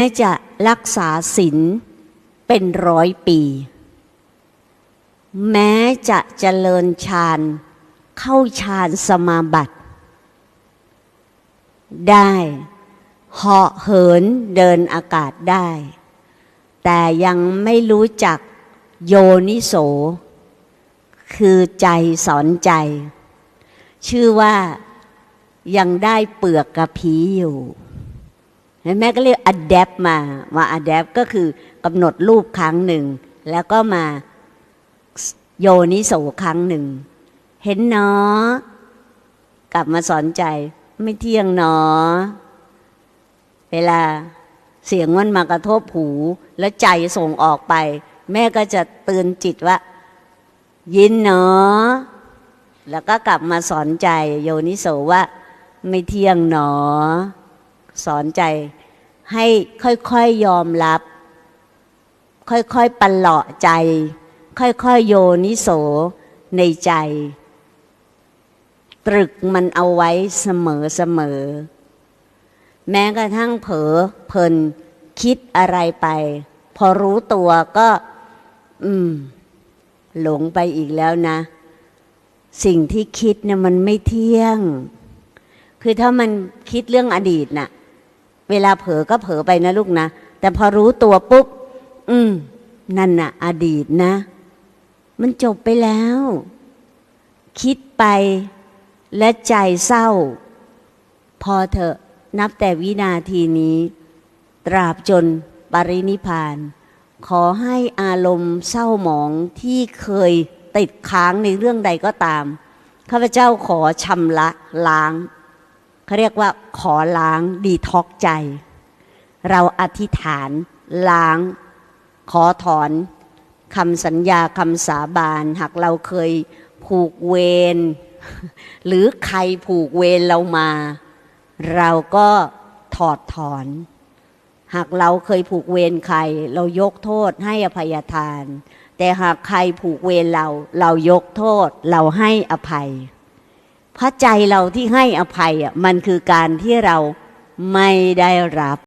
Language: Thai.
แม้จะรักษาศีลเป็นร้อยปี แม้จะเจริญฌานเข้าฌานสมาบัติ ได้เหาะเหินเดินอากาศได้ แต่ยังไม่รู้จักโยนิโส คือใจสอนใจ ชื่อว่ายังได้เปลือกกระพีอยู่ เห็นไหมก็เรียก adapt มามา adapt ก็คือกำหนดรูปครั้งหนึ่ง แล้วก็มาโยนิโสครั้งหนึ่ง เห็นเนาะกลับมาสอนใจไม่เที่ยงเนาะเวลาเสียงมันมากระทบหู แล้วใจส่งออกไป แม่ก็จะเตือนจิตว่า ยินเนาะแล้วก็กลับมาสอนใจ โยนิโสว่า ไม่เที่ยงเนาะสอนใจ ให้ค่อยๆยอมรับ ค่อยๆปันเลาะใจ ค่อยๆโยนิโสในใจ ตรึกมันเอาไว้เสมอๆแม้กระทั่งเผลอเพลินคิดอะไรไป พอรู้ตัวก็ อืม หลงไปอีกแล้วนะ สิ่งที่คิดเนี่ยมันไม่เที่ยง คือถ้ามันคิดเรื่องอดีตน่ะ เวลาเผลอก็เผลอไปนะลูกนะ แต่พอรู้ตัวปุ๊บ อืม นั่นน่ะ อดีตนะ มันจบไปแล้ว คิดไปและใจเศร้า พอเถอะนับแต่วินาทีนี้ ตราบจนปรินิพพาน ขอให้อารมณ์เศร้าหมองที่เคยติดค้างในเรื่องใดก็ตาม ข้าพเจ้าขอชำระล้าง เขาเรียกว่าขอล้างดีท็อกใจ เราอธิษฐานล้าง ขอถอนคำสัญญาคำสาบาน หากเราเคยผูกเวรหรือใครผูกเวรเรามา เราก็ถอดถอน หากเราเคยผูกเวรใคร เรายกโทษให้อภัยทาน แต่หากใครผูกเวรเรา เรายกโทษเราให้อภัย พระใจเราที่ให้อภัยอะมันคือการที่เราไม่ได้รับ